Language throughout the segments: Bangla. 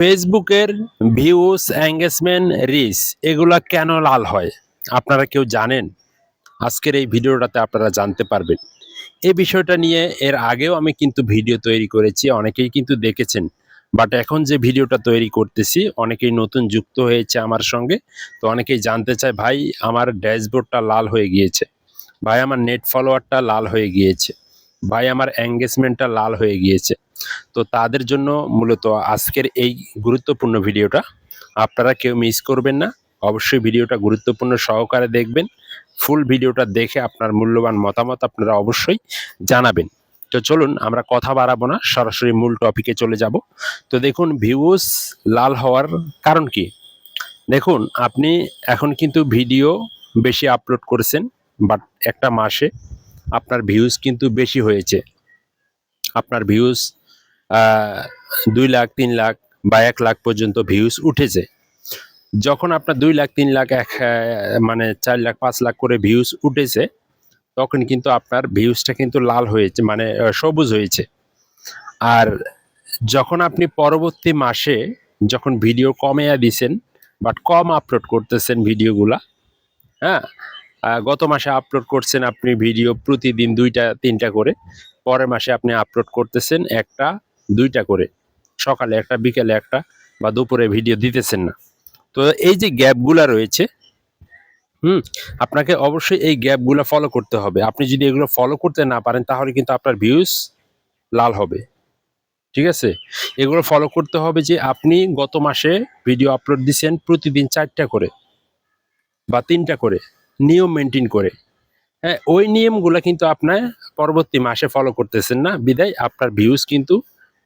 ফেসবুকের ভিউস এঙ্গেজমেন্ট রিচ এগুলা কেন লাল হয়? আপনারা কেউ জানেন? আজকের এই ভিডিওটাতে আপনারা জানতে পারবেন। এই বিষয়টা নিয়ে এর আগেও আমি কিন্তু ভিডিও তৈরি করেছি, অনেকেই কিন্তু দেখেছেন। বাট এখন যে ভিডিওটা তৈরি করতেছি, অনেকেই নতুন যুক্ত হয়েছে আমার সঙ্গে। তো অনেকেই জানতে চায়, ভাই, আমার ড্যাশবোর্ডটা লাল হয়ে গিয়েছে। ভাই, আমার নেট ফলোয়ারটা লাল হয়ে গিয়েছে। ভাই, আমার এঙ্গেজমেন্টটা লাল হয়ে গিয়েছে। তো তাদের জন্য মূলত আজকের এই গুরুত্বপূর্ণ ভিডিওটা। আপনারা কেউ মিস করবেন না। অবশ্যই ভিডিওটা গুরুত্বপূর্ণ সহকারে দেখবেন। ফুল ভিডিওটা দেখে আপনার মূল্যবান মতামত আপনারা অবশ্যই জানাবেন। তো চলুন, আমরা কথা বাড়াবো না। সরাসরি মূল টপিকে চলে যাব। তো দেখুন ভিউজ লাল হওয়ার কারণ কি? দেখুন, আপনি এখন কিন্তু ভিডিও বেশি আপলোড করেছেন বাট একটা মাসে আপনার ভিউজ কিন্তু বেশি হয়েছে। আপনার ভিউজ দুই লাখ, তিন লাখ বা এক লাখ পর্যন্ত ভিউজ উঠেছে। যখন আপনার দুই লাখ, তিন লাখ, এক মানে চার লাখ, পাঁচ লাখ করে ভিউজ উঠেছে, তখন কিন্তু আপনার ভিউজটা কিন্তু লাল হয়েছে মানে সবুজ হয়েছে। আর যখন আপনি পরবর্তী মাসে যখন ভিডিও কমিয়ে দিছেন বাট কম আপলোড করতেছেন ভিডিওগুলা হ্যাঁ গত মাসে আপলোড করছেন আপনি ভিডিও প্রতিদিন দুইটা, তিনটা করে, পরের মাসে আপনি আপলোড করতেছেন একটা দুইটা করে, সকালে একটা, বিকেলে একটা বা দুপুরে ভিডিও দিতেছেন না। তো এই যে গ্যাপগুলা রয়েছে, হুম, আপনাকে অবশ্যই এই গ্যাপগুলো ফলো করতে হবে। আপনি যদি এগুলো ফলো করতে না পারেন, তাহলে কিন্তু আপনার ভিউজ লাল হবে। ঠিক আছে? এগুলো ফলো করতে হবে যে আপনি গত মাসে ভিডিও আপলোড দিছেন প্রতিদিন চারটা করে বা তিনটা করে, নিয়ম মেনটেন করে। হ্যাঁ ওই নিয়মগুলো কিন্তু আপনার পরবর্তী মাসে ফলো করতেছেন না। বিদায়, আপনার ভিউজ কিন্তু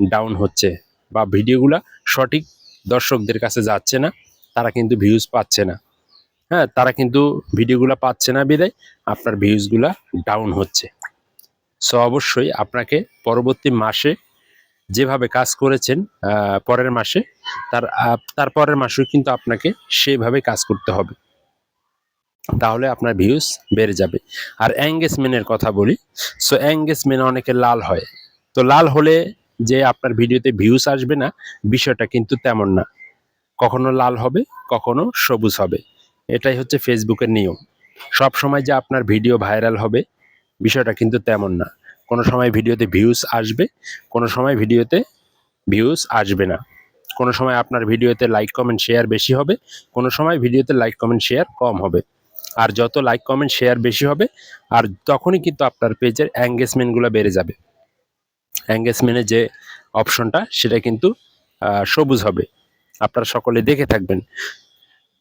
ডাউন হচ্ছে বা ভিডিওগুলা সঠিক দর্শকদের কাছে যাচ্ছে না, তারা কিন্তু ভিউজ পাচ্ছে না। হ্যাঁ তারা কিন্তু ভিডিওগুলো পাচ্ছে না বিদায়, আপনার ভিউজগুলা ডাউন হচ্ছে। সো অবশ্যই আপনাকে পরবর্তী মাসে যেভাবে কাজ করেছেন পরের মাসে, তার তার পরের মাসেও কিন্তু আপনাকে সেভাবে কাজ করতে হবে। তাহলে আপনার ভিউজ বেড়ে যাবে। আর এঙ্গেজমেন্টের কথা বলি সো এঙ্গেজমেন্ট অনেকে লাল হয়। তো লাল হলে যে আপনার ভিডিওতে ভিউজ আসবে না, বিষয়টা কিন্তু তেমন না। কখনো লাল হবে, কখনো সবুজ হবে। এটাই হচ্ছে ফেসবুকের নিয়ম। সব সময় যে আপনার ভিডিও ভাইরাল হবে, বিষয়টা কিন্তু তেমন না। কোনো সময় ভিডিওতে ভিউজ আসবে, কোনো সময় ভিডিওতে ভিউজ আসবে না। কোনো সময় আপনার ভিডিওতে লাইক কমেন্ট শেয়ার বেশি হবে, কোনো সময় ভিডিওতে লাইক কমেন্ট শেয়ার কম হবে। আর যত লাইক কমেন্ট শেয়ার বেশি হবে, আর তখনই কিন্তু আপনার পেজের এঙ্গেজমেন্টগুলো বেড়ে যাবে। এঙ্গেজমেন্টের যে অপশনটা সেটা কিন্তু সবুজ হবে। আপনারা সকলে দেখে থাকবেন।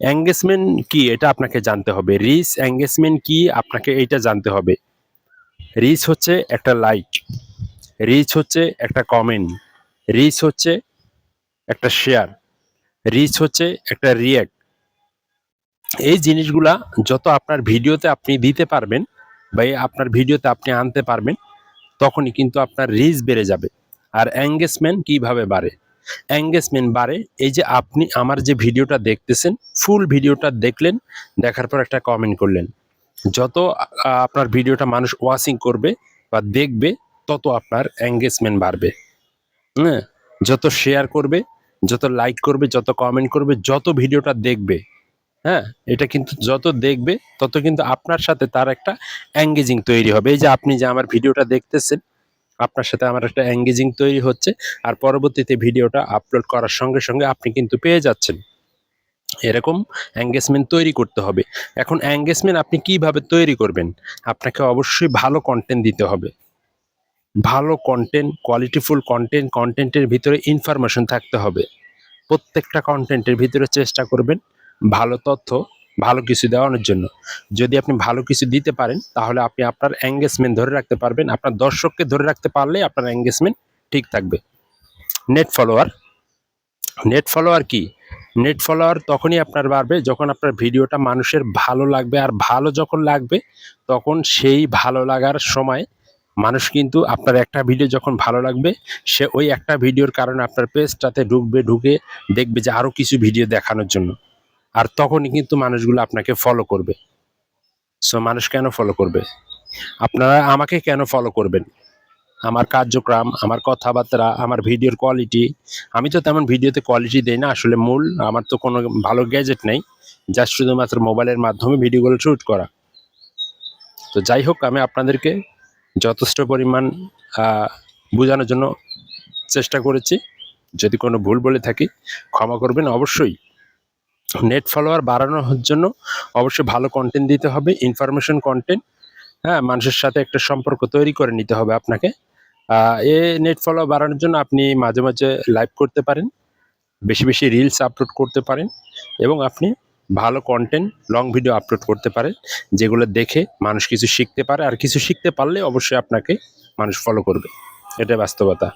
এঙ্গেজমেন্ট কি, এটা আপনাকে জানতে হবে। রিচ এঙ্গেজমেন্ট কি, আপনাকে এইটা জানতে হবে। রিচ হচ্ছে একটা লাইক রিচ হচ্ছে একটা কমেন্ট রিচ হচ্ছে একটা শেয়ার রিচ হচ্ছে একটা রিয়াক্ট এই জিনিসগুলা যত আপনার ভিডিওতে আপনি দিতে পারবেন, বা আপনার ভিডিওতে আপনি আনতে পারবেন তখনই কিন্তু আপনার রিচ বেড়ে যাবে। আর অ্যাঙ্গেজমেন্ট কীভাবে বাড়ে? অ্যাঙ্গেজমেন্ট বাড়ে, এই যে আপনি আমার যে ভিডিওটা দেখতেছেন ফুল ভিডিওটা দেখলেন, দেখার পর একটা কমেন্ট করলেন। যত আপনার ভিডিওটা মানুষ ওয়াচিং করবে বা দেখবে, তত আপনার অ্যাঙ্গেজমেন্ট বাড়বে। হ্যাঁ? যত শেয়ার করবে, যত লাইক করবে, যত কমেন্ট করবে, যত ভিডিওটা দেখবে হ্যাঁ? এটা কিন্তু যত দেখবে, তত কিন্তু আপনার সাথে তার একটা এঙ্গেজিং তৈরি হবে। এই যে আপনি যে আমার ভিডিওটা দেখতেছেন, আপনার সাথে আমার একটা এঙ্গেজিং তৈরি হচ্ছে আর পরবর্তীতে ভিডিওটা আপলোড করার সঙ্গে সঙ্গে আপনি কিন্তু পেয়ে যাচ্ছেন। এরকম এঙ্গেজমেন্ট তৈরি করতে হবে। এখন এঙ্গেজমেন্ট আপনি কীভাবে তৈরি করবেন? আপনাকে অবশ্যই ভালো কন্টেন্ট দিতে হবে। ভালো কন্টেন্ট কোয়ালিটিফুল কন্টেন্ট কন্টেন্টের ভিতরে ইনফরমেশন থাকতে হবে। প্রত্যেকটা কন্টেন্টের ভিতরে চেষ্টা করবেন। ভালো তথ্য, ভালো কিছু দেওয়ানোর জন্য। যদি আপনি ভালো কিছু দিতে পারেন, তাহলে আপনি আপনার এঙ্গেজমেন্ট ধরে রাখতে পারবেন। আপনার দর্শককে ধরে রাখতে পারলে আপনার এঙ্গেজমেন্ট ঠিক থাকবে। নেট ফলোয়ার নেট ফলোয়ার কি? নেট ফলোয়ার তখনই আপনার বাড়বে যখন আপনার ভিডিওটা মানুষের ভালো লাগবে আর ভালো যখন লাগবে, তখন সেই ভালো লাগার সময় মানুষ কিন্তু আপনার একটা ভিডিও যখন ভালো লাগবে, সে ওই একটা ভিডিওর কারণে আপনার পেজটাতে ঢুকবে, ঢুকে দেখবে যে আরও কিছু ভিডিও দেখানোর জন্য। আর তখনই কিন্তু মানুষগুলো আপনাকে ফলো করবে। সো মানুষ কেন ফলো করবে? আপনারা আমাকে কেন ফলো করবেন? আমার কার্যক্রম, আমার কথাবার্তা, আমার ভিডিওর কোয়ালিটি আমি তো তেমন ভিডিওতে কোয়ালিটি দেই না, আসলে মূল, আমার তো কোনো ভালো গ্যাজেট নেই জাস্ট শুধুমাত্র মোবাইলের মাধ্যমে ভিডিওগুলো শ্যুট করা। তো যাই হোক, আমি আপনাদেরকে যথেষ্ট পরিমাণ বোঝানোর জন্য চেষ্টা করেছি। যদি কোনো ভুল বলে থাকি, ক্ষমা করবেন অবশ্যই। নেট ফলোয়ার বাড়ানোর জন্য অবশ্যই ভালো কন্টেন্ট দিতে হবে ইনফরমেশন কন্টেন্ট হ্যাঁ মানুষের সাথে একটা সম্পর্ক তৈরি করে নিতে হবে আপনাকে। এ নেট ফলো বাড়ানোর জন্য আপনি মাঝে মাঝে লাইভ করতে পারেন, বেশি বেশি রিলস আপলোড করতে পারেন এবং আপনি ভালো কন্টেন্ট লং ভিডিও আপলোড করতে পারেন, যেগুলো দেখে মানুষ কিছু শিখতে পারে। আর কিছু শিখতে পারলে অবশ্যই আপনাকে মানুষ ফলো করবে। এটা বাস্তবতা।